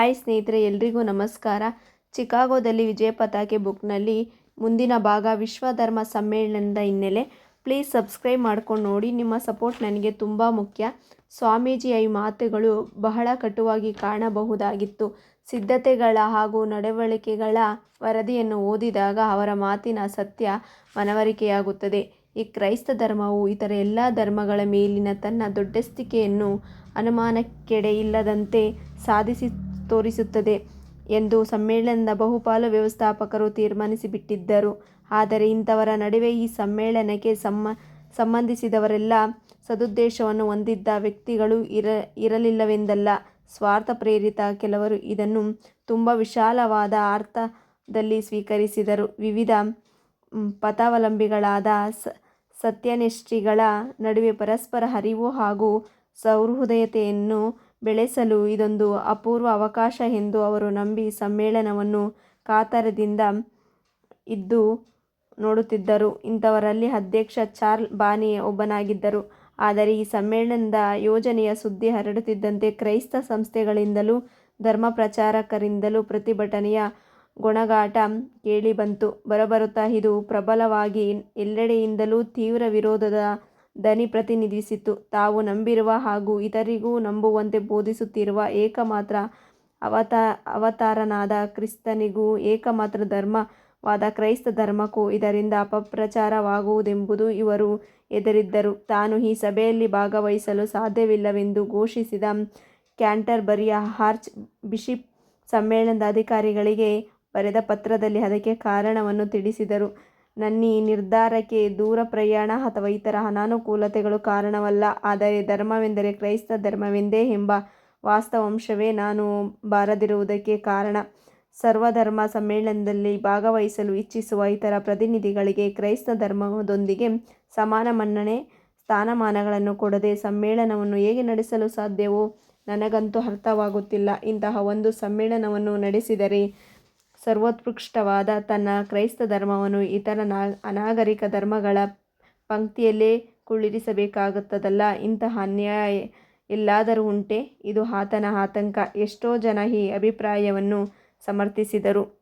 Hi ಸ್ನೇಹಿತರೆ, ಎಲ್ರಿಗೂ ನಮಸ್ಕಾರ. ಚಿಕಾಗೋದಲ್ಲಿ ವಿಜಯ ಪತಾಕೆ ಬುಕ್ನಲ್ಲಿ ಮುಂದಿನ ಭಾಗ ವಿಶ್ವಧರ್ಮ ಸಮ್ಮೇಳನದ ಹಿನ್ನೆಲೆ. ಪ್ಲೀಸ್ ಸಬ್ಸ್ಕ್ರೈಬ್ ಮಾಡ್ಕೊಂಡು ನೋಡಿ, ನಿಮ್ಮ ಸಪೋರ್ಟ್ ನನಗೆ ತುಂಬ ಮುಖ್ಯ. ಸ್ವಾಮೀಜಿಯ ಈ ಮಾತುಗಳು ಬಹಳ ಕಟುವಾಗಿ ಕಾಣಬಹುದಾಗಿತ್ತು. ಸಿದ್ಧತೆಗಳ ಹಾಗೂ ನಡವಳಿಕೆಗಳ ವರದಿಯನ್ನು ಓದಿದಾಗ ಅವರ ಮಾತಿನ ಸತ್ಯ ಮನವರಿಕೆಯಾಗುತ್ತದೆ. ಈ ಕ್ರೈಸ್ತ ಧರ್ಮವು ಇತರ ಎಲ್ಲ ಧರ್ಮಗಳ ಮೇಲಿನ ತನ್ನ ದೊಡ್ಡಸ್ತಿಕೆಯನ್ನು ಅನುಮಾನಕ್ಕೆಡೆಯಿಲ್ಲದಂತೆ ಸಾಧಿಸಿ ತೋರಿಸುತ್ತದೆ ಎಂದು ಸಮ್ಮೇಳನದ ಬಹುಪಾಲು ವ್ಯವಸ್ಥಾಪಕರು ತೀರ್ಮಾನಿಸಿಬಿಟ್ಟಿದ್ದರು. ಆದರೆ ಇಂಥವರ ನಡುವೆ ಈ ಸಮ್ಮೇಳನಕ್ಕೆ ಸಂಬಂಧಿಸಿದವರೆಲ್ಲ ಸದುದ್ದೇಶವನ್ನು ಹೊಂದಿದ್ದ ವ್ಯಕ್ತಿಗಳು ಇರಲಿಲ್ಲವೆಂದಲ್ಲ. ಸ್ವಾರ್ಥ ಪ್ರೇರಿತ ಕೆಲವರು ಇದನ್ನು ತುಂಬ ವಿಶಾಲವಾದ ಅರ್ಥದಲ್ಲಿ ಸ್ವೀಕರಿಸಿದರು. ವಿವಿಧ ಮತಾವಲಂಬಿಗಳಾದ ಸತ್ಯನಿಷ್ಠಿಗಳ ನಡುವೆ ಪರಸ್ಪರ ಹರಿವು ಹಾಗೂ ಸಹೃದಯತೆಯನ್ನು ಬೆಳೆಸಲು ಇದೊಂದು ಅಪೂರ್ವ ಅವಕಾಶ ಎಂದು ಅವರು ನಂಬಿ ಸಮ್ಮೇಳನವನ್ನು ಕಾತರದಿಂದ ಇದ್ದು ನೋಡುತ್ತಿದ್ದರು. ಇಂಥವರಲ್ಲಿ ಅಧ್ಯಕ್ಷ ಚಾರ್ಲ್ ಬಾನಿ ಒಬ್ಬನಾಗಿದ್ದರು. ಆದರೆ ಈ ಸಮ್ಮೇಳನದ ಯೋಜನೆಯ ಸುದ್ದಿ ಹರಡುತ್ತಿದ್ದಂತೆ ಕ್ರೈಸ್ತ ಸಂಸ್ಥೆಗಳಿಂದಲೂ ಧರ್ಮ ಪ್ರಚಾರಕರಿಂದಲೂ ಪ್ರತಿಭಟನೆಯ ಗೊಣಗಾಟ ಕೇಳಿಬಂತು. ಬರಬರುತ್ತಾ ಇದು ಪ್ರಬಲವಾಗಿ ಎಲ್ಲೆಡೆಯಿಂದಲೂ ತೀವ್ರ ವಿರೋಧದ ದನಿ ಪ್ರತಿನಿಧಿಸಿತು ತಾವು ನಂಬಿರುವ ಹಾಗೂ ಇತರಿಗೂ ನಂಬುವಂತೆ ಬೋಧಿಸುತ್ತಿರುವ ಏಕಮಾತ್ರ ಅವತ, ಅವತಾರನಾದ ಕ್ರಿಸ್ತನಿಗೂ ಏಕಮಾತ್ರ ಧರ್ಮವಾದ ಕ್ರೈಸ್ತ ಧರ್ಮಕ್ಕೂ ಇದರಿಂದ ಅಪಪ್ರಚಾರವಾಗುವುದೆಂಬುದು ಇವರು ಎದುರಿದ್ದರು ತಾನು ಈ ಸಭೆಯಲ್ಲಿ ಭಾಗವಹಿಸಲು ಸಾಧ್ಯವಿಲ್ಲವೆಂದು ಘೋಷಿಸಿದ ಕ್ಯಾಂಟರ್ಬರಿಯ ಹಾರ್ಚ್ ಬಿಷಪ್ ಸಮ್ಮೇಳನದ ಅಧಿಕಾರಿಗಳಿಗೆ ಬರೆದ ಪತ್ರದಲ್ಲಿ ಅದಕ್ಕೆ ಕಾರಣವನ್ನು ತಿಳಿಸಿದರು. ನನ್ನೀ ನಿರ್ಧಾರಕ್ಕೆ ದೂರ ಪ್ರಯಾಣ ಅಥವಾ ಇತರ ಅನಾನುಕೂಲತೆಗಳು ಕಾರಣವಲ್ಲ. ಆದರೆ ಧರ್ಮವೆಂದರೆ ಕ್ರೈಸ್ತ ಧರ್ಮವೆಂದೇ ಎಂಬ ವಾಸ್ತವಾಂಶವೇ ನಾನು ಬಾರದಿರುವುದಕ್ಕೆ ಕಾರಣ. ಸರ್ವಧರ್ಮ ಸಮ್ಮೇಳನದಲ್ಲಿ ಭಾಗವಹಿಸಲು ಇಚ್ಛಿಸುವ ಇತರ ಪ್ರತಿನಿಧಿಗಳಿಗೆ ಕ್ರೈಸ್ತ ಧರ್ಮದೊಂದಿಗೆ ಸಮಾನ ಮನ್ನಣೆ, ಸ್ಥಾನಮಾನಗಳನ್ನು ಕೊಡದೆ ಸಮ್ಮೇಳನವನ್ನು ಹೇಗೆ ನಡೆಸಲು ಸಾಧ್ಯವೋ ನನಗಂತೂ ಅರ್ಥವಾಗುತ್ತಿಲ್ಲ. ಇಂತಹ ಒಂದು ಸಮ್ಮೇಳನವನ್ನು ನಡೆಸಿದರೆ ಸರ್ವೋತ್ಕೃಷ್ಟವಾದ ತನ್ನ ಕ್ರೈಸ್ತ ಧರ್ಮವನ್ನು ಇತರ ಅನಾಗರಿಕ ಧರ್ಮಗಳ ಪಂಕ್ತಿಯಲ್ಲೇ ಕುಳ್ಳಿರಿಸಬೇಕಾಗುತ್ತದಲ್ಲ. ಇಂತಹ ಅನ್ಯಾಯ ಎಲ್ಲಾದರೂ ಉಂಟೆ? ಇದು ಆತನ ಆತಂಕ. ಎಷ್ಟೋ ಜನ ಈ ಅಭಿಪ್ರಾಯವನ್ನು ಸಮರ್ಥಿಸಿದರು.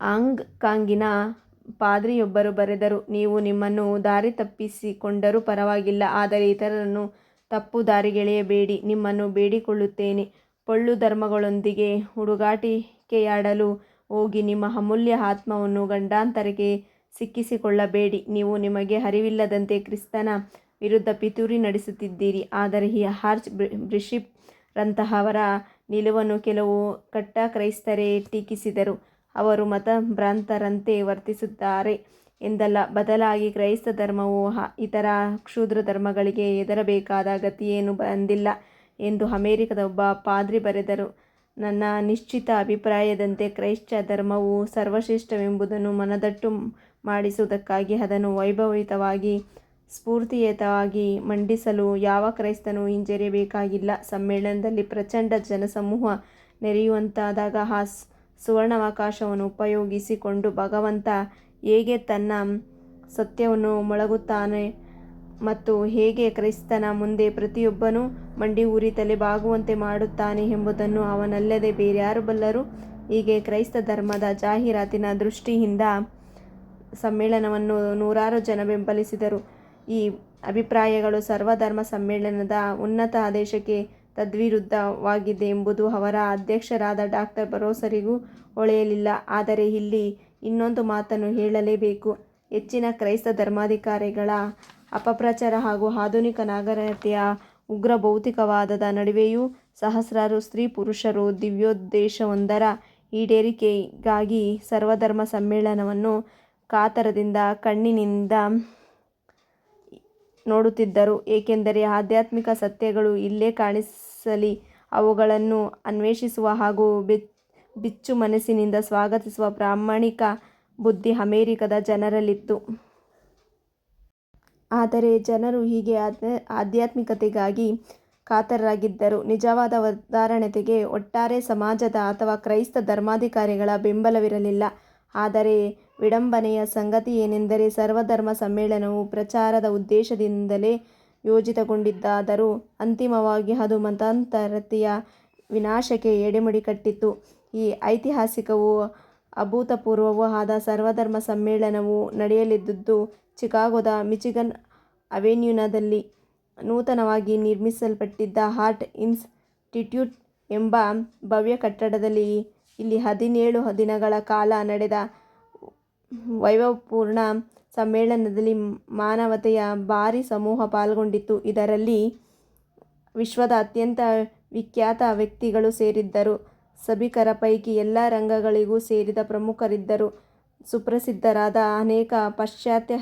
ಆಂಗ್ ಕಾಂಗಿನ ಪಾದ್ರಿಯೊಬ್ಬರು ಬರೆದರು, ನೀವು ನಿಮ್ಮನ್ನು ದಾರಿ ತಪ್ಪಿಸಿಕೊಂಡರೂ ಪರವಾಗಿಲ್ಲ. ಆದರೆ ಇತರರನ್ನು ತಪ್ಪು ದಾರಿಗೆಳೆಯಬೇಡಿ. ನಿಮ್ಮನ್ನು ಬೇಡಿಕೊಳ್ಳುತ್ತೇನೆ. ಪೊಳ್ಳು ಧರ್ಮಗಳೊಂದಿಗೆ ಹುಡುಗಾಟಿಕೆಯಾಡಲು ಹೋಗಿ ನಿಮ್ಮ ಅಮೂಲ್ಯ ಆತ್ಮವನ್ನು ಗಂಡಾಂತರಕ್ಕೆ ಸಿಕ್ಕಿಸಿಕೊಳ್ಳಬೇಡಿ. ನೀವು ನಿಮಗೆ ಅರಿವಿಲ್ಲದಂತೆ ಕ್ರಿಸ್ತನ ವಿರುದ್ಧ ಪಿತೂರಿ ನಡೆಸುತ್ತಿದ್ದೀರಿ. ಆದರೆ ಈ ಆರ್ಚ್ ಬ್ರಿಷಿಪ್ ರಂತಹವರ ನಿಲುವನ್ನು ಕೆಲವು ಕಟ್ಟ ಕ್ರೈಸ್ತರೇ ಟೀಕಿಸಿದರು. ಅವರು ಮತ ಭ್ರಾಂತರಂತೆ ವರ್ತಿಸುತ್ತಾರೆ ಎಂದಲ್ಲ, ಬದಲಾಗಿ ಕ್ರೈಸ್ತ ಧರ್ಮವು ಇತರ ಕ್ಷುದ್ರ ಧರ್ಮಗಳಿಗೆ ಹೆದರಬೇಕಾದ ಗತಿಯೇನೂ ಬಂದಿಲ್ಲ ಎಂದು ಅಮೆರಿಕದ ಒಬ್ಬ ಪಾದ್ರಿ ಬರೆದರು. ನನ್ನ ನಿಶ್ಚಿತ ಅಭಿಪ್ರಾಯದಂತೆ ಕ್ರೈಸ್ತ ಧರ್ಮವು ಸರ್ವಶ್ರೇಷ್ಠವೆಂಬುದನ್ನು ಮನದಟ್ಟು ಮಾಡಿಸುವುದಕ್ಕಾಗಿ ಅದನ್ನು ವೈಭವಯುತವಾಗಿ, ಸ್ಫೂರ್ತಿಯುತವಾಗಿ ಮಂಡಿಸಲು ಯಾವ ಕ್ರೈಸ್ತನೂ ಹಿಂಜರಿಯಬೇಕಾಗಿಲ್ಲ. ಸಮ್ಮೇಳನದಲ್ಲಿ ಪ್ರಚಂಡ ಜನಸಮೂಹ ನೆರೆಯುವಂತಾದಾಗ ಆ ಸುವರ್ಣಾವಕಾಶವನ್ನು ಉಪಯೋಗಿಸಿಕೊಂಡು ಭಗವಂತ ಹೇಗೆ ತನ್ನ ಸತ್ಯವನ್ನು ಮೊಳಗುತ್ತಾನೆ ಮತ್ತು ಹೇಗೆ ಕ್ರೈಸ್ತನ ಮುಂದೆ ಪ್ರತಿಯೊಬ್ಬನೂ ತಲೆ ಬಾಗುವಂತೆ ಮಾಡುತ್ತಾನೆ ಎಂಬುದನ್ನು ಅವನಲ್ಲದೆ ಬೇರ್ಯಾರು ಬಲ್ಲರು? ಹೀಗೆ ಕ್ರೈಸ್ತ ಧರ್ಮದ ಜಾಹೀರಾತಿನ ದೃಷ್ಟಿಯಿಂದ ಸಮ್ಮೇಳನವನ್ನು ನೂರಾರು ಜನ ಬೆಂಬಲಿಸಿದರು. ಈ ಅಭಿಪ್ರಾಯಗಳು ಸರ್ವಧರ್ಮ ಸಮ್ಮೇಳನದ ಉನ್ನತ ಆದೇಶಕ್ಕೆ ತದ್ವಿರುದ್ಧವಾಗಿದೆ ಎಂಬುದು ಅವರ ಅಧ್ಯಕ್ಷರಾದ ಡಾಕ್ಟರ್ ಬರೋಸರಿಗೂ ಹೊಳೆಯಲಿಲ್ಲ. ಆದರೆ ಇಲ್ಲಿ ಇನ್ನೊಂದು ಮಾತನ್ನು ಹೇಳಲೇಬೇಕು. ಹೆಚ್ಚಿನ ಕ್ರೈಸ್ತ ಧರ್ಮಾಧಿಕಾರಿಗಳ ಅಪಪ್ರಚಾರ ಹಾಗೂ ಆಧುನಿಕ ನಾಗರಿಕತೆಯ ಉಗ್ರ ಭೌತಿಕವಾದದ ನಡುವೆಯೂ ಸಹಸ್ರಾರು ಸ್ತ್ರೀ-ಪುರುಷರು ದಿವ್ಯೋದ್ದೇಶವೊಂದರ ಈಡೇರಿಕೆಗಾಗಿ ಸರ್ವಧರ್ಮ ಸಮ್ಮೇಳನವನ್ನು ಕಾತರದಿಂದ ಕಣ್ಣಿನಿಂದ ನೋಡುತ್ತಿದ್ದರು. ಏಕೆಂದರೆ ಆಧ್ಯಾತ್ಮಿಕ ಸತ್ಯಗಳು ಇಲ್ಲೇ ಕಾಣಿಸಲಿ, ಅವುಗಳನ್ನು ಅನ್ವೇಷಿಸುವ ಹಾಗೂ ಬಿಚ್ಚು ಮನಸ್ಸಿನಿಂದ ಸ್ವಾಗತಿಸುವ ಪ್ರಾಮಾಣಿಕ ಬುದ್ಧಿ ಅಮೆರಿಕದ ಜನರಲ್ಲಿತ್ತು. ಆದರೆ ಜನರು ಹೀಗೆ ಆಧ್ಯಾತ್ಮಿಕತೆಗಾಗಿ ಕಾತರರಾಗಿದ್ದರು ನಿಜವಾದ ಉದಾರತೆಗೆ ಒಟ್ಟಾರೆ ಸಮಾಜದ ಅಥವಾ ಕ್ರೈಸ್ತ ಧರ್ಮಾಧಿಕಾರಿಗಳ ಬೆಂಬಲವಿರಲಿಲ್ಲ. ಆದರೆ ವಿಡಂಬನೆಯ ಸಂಗತಿ ಏನೆಂದರೆ, ಸರ್ವಧರ್ಮ ಸಮ್ಮೇಳನವು ಪ್ರಚಾರದ ಉದ್ದೇಶದಿಂದಲೇ ಯೋಜಿತಗೊಂಡಿದ್ದಾದರೂ ಅಂತಿಮವಾಗಿ ಅದು ಮತಾಂತರತೆಯ ವಿನಾಶಕ್ಕೆ ಎಡೆಮುಡಿ ಕಟ್ಟಿತು. ಈ ಐತಿಹಾಸಿಕವೂ ಅಭೂತಪೂರ್ವವೂ ಆದ ಸರ್ವಧರ್ಮ ಸಮ್ಮೇಳನವು ನಡೆಯಲಿದ್ದುದು ಚಿಕಾಗೋದ, ಮಿಚಿಗನ್ ಅವೆನ್ಯೂನದಲ್ಲಿ ನೂತನವಾಗಿ ನಿರ್ಮಿಸಲ್ಪಟ್ಟಿದ್ದ ಹಾರ್ಟ್ ಇನ್ಸ್ಟಿಟ್ಯೂಟ್ ಎಂಬ ಭವ್ಯ ಕಟ್ಟಡದಲ್ಲಿ. ಇಲ್ಲಿ ಹದಿನೇಳು ದಿನಗಳ ಕಾಲ ನಡೆದ ವೈಭವಪೂರ್ಣ ಸಮ್ಮೇಳನದಲ್ಲಿ ಮಾನವತೆಯ ಭಾರೀ ಸಮೂಹ ಪಾಲ್ಗೊಂಡಿತ್ತು ಇದರಲ್ಲಿ ವಿಶ್ವದ ಅತ್ಯಂತ ವಿಖ್ಯಾತ ವ್ಯಕ್ತಿಗಳು ಸೇರಿದ್ದರು. ಸಭಿಕರ ಪೈಕಿ ಎಲ್ಲ ರಂಗಗಳಿಗೂ ಸೇರಿದ ಪ್ರಮುಖರಿದ್ದರು. ಸುಪ್ರಸಿದ್ಧರಾದ ಅನೇಕ ಪಾಶ್ಚಾತ್ಯ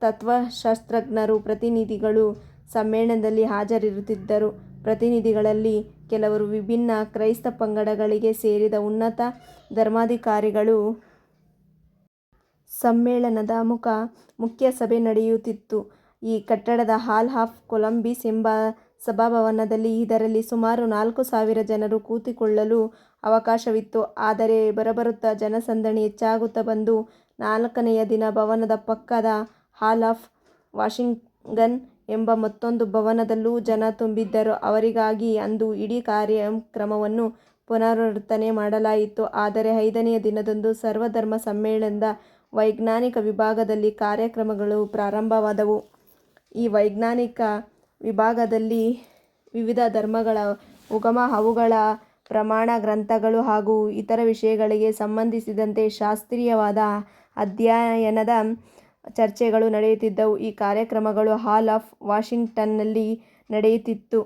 ತತ್ವಶಾಸ್ತ್ರಜ್ಞರು, ಪ್ರತಿನಿಧಿಗಳು ಸಮ್ಮೇಳನದಲ್ಲಿ ಹಾಜರಿರುತ್ತಿದ್ದರು. ಪ್ರತಿನಿಧಿಗಳಲ್ಲಿ ಕೆಲವರು ವಿಭಿನ್ನ ಕ್ರೈಸ್ತ ಪಂಗಡಗಳಿಗೆ ಸೇರಿದ ಉನ್ನತ ಧರ್ಮಾಧಿಕಾರಿಗಳು. ಸಮ್ಮೇಳನದ ಮುಖ್ಯ ಸಭೆ ನಡೆಯುತ್ತಿತ್ತು. ಈ ಕಟ್ಟಡದ ಹಾಲ್ ಆಫ್ ಕೊಲಂಬಿಸ್ ಎಂಬ ಸಭಾಭವನದಲ್ಲಿ. ಇದರಲ್ಲಿ ಸುಮಾರು ನಾಲ್ಕು ಸಾವಿರ ಜನರು ಕೂತಿಕೊಳ್ಳಲು ಅವಕಾಶವಿತ್ತು. ಆದರೆ ಬರಬರುತ್ತಾ ಜನಸಂದಣಿ ಹೆಚ್ಚಾಗುತ್ತಾ ಬಂದು ನಾಲ್ಕನೆಯ ದಿನ ಭವನದ ಪಕ್ಕದ ಹಾಲ್ ಆಫ್ ವಾಷಿಂಗನ್ ಎಂಬ ಮತ್ತೊಂದು ಭವನದಲ್ಲೂ ಜನ ತುಂಬಿದ್ದರು. ಅವರಿಗಾಗಿ ಅಂದು ಇಡೀ ಕಾರ್ಯಕ್ರಮವನ್ನು ಪುನರಾವರ್ತನೆ ಮಾಡಲಾಯಿತು. ಆದರೆ ಐದನೆಯ ದಿನದಂದು ಸರ್ವಧರ್ಮ ಸಮ್ಮೇಳನದ ವೈಜ್ಞಾನಿಕ ವಿಭಾಗದಲ್ಲಿ ಕಾರ್ಯಕ್ರಮಗಳು ಪ್ರಾರಂಭವಾದವು. ಈ ವೈಜ್ಞಾನಿಕ ವಿಭಾಗದಲ್ಲಿ ವಿವಿಧ ಧರ್ಮಗಳ ಉಗಮ, ಅವುಗಳ ಪ್ರಮಾಣ ಗ್ರಂಥಗಳು ಹಾಗೂ ಇತರ ವಿಷಯಗಳಿಗೆ ಸಂಬಂಧಿಸಿದಂತೆ ಶಾಸ್ತ್ರೀಯವಾದ ಅಧ್ಯಯನದ ಚರ್ಚೆಗಳು ನಡೆಯುತ್ತಿದ್ದವು. ಈ ಕಾರ್ಯಕ್ರಮಗಳು ಹಾಲ್ ಆಫ್ ವಾಷಿಂಗ್ಟನ್ನಲ್ಲಿ ನಡೆಯುತ್ತಿತ್ತು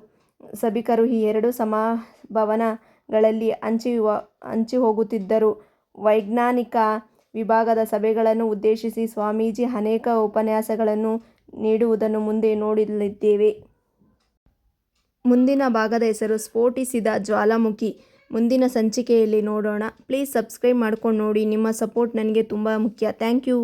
ಸಭಿಕರು ಈ ಎರಡು ಹಂಚಿ ಹೋಗುತ್ತಿದ್ದರು ವೈಜ್ಞಾನಿಕ ವಿಭಾಗದ ಸಭೆಗಳನ್ನು ಉದ್ದೇಶಿಸಿ ಸ್ವಾಮೀಜಿ ಅನೇಕ ಉಪನ್ಯಾಸಗಳನ್ನು ನೀಡುವುದನ್ನು ಮುಂದೆ ನೋಡಲಿದ್ದೇವೆ. ಮುಂದಿನ ಭಾಗದ ಹೆಸರು ಸ್ಫೋಟಿಸಿದ ಜ್ವಾಲಾಮುಖಿ. ಮುಂದಿನ ಸಂಚಿಕೆಯಲ್ಲಿ ನೋಡೋಣ. ಪ್ಲೀಸ್ ಸಬ್ಸ್ಕ್ರೈಬ್ ಮಾಡ್ಕೊಂಡು ನೋಡಿ. ನಿಮ್ಮ ಸಪೋರ್ಟ್ ನನಗೆ ತುಂಬ ಮುಖ್ಯ. Thank you.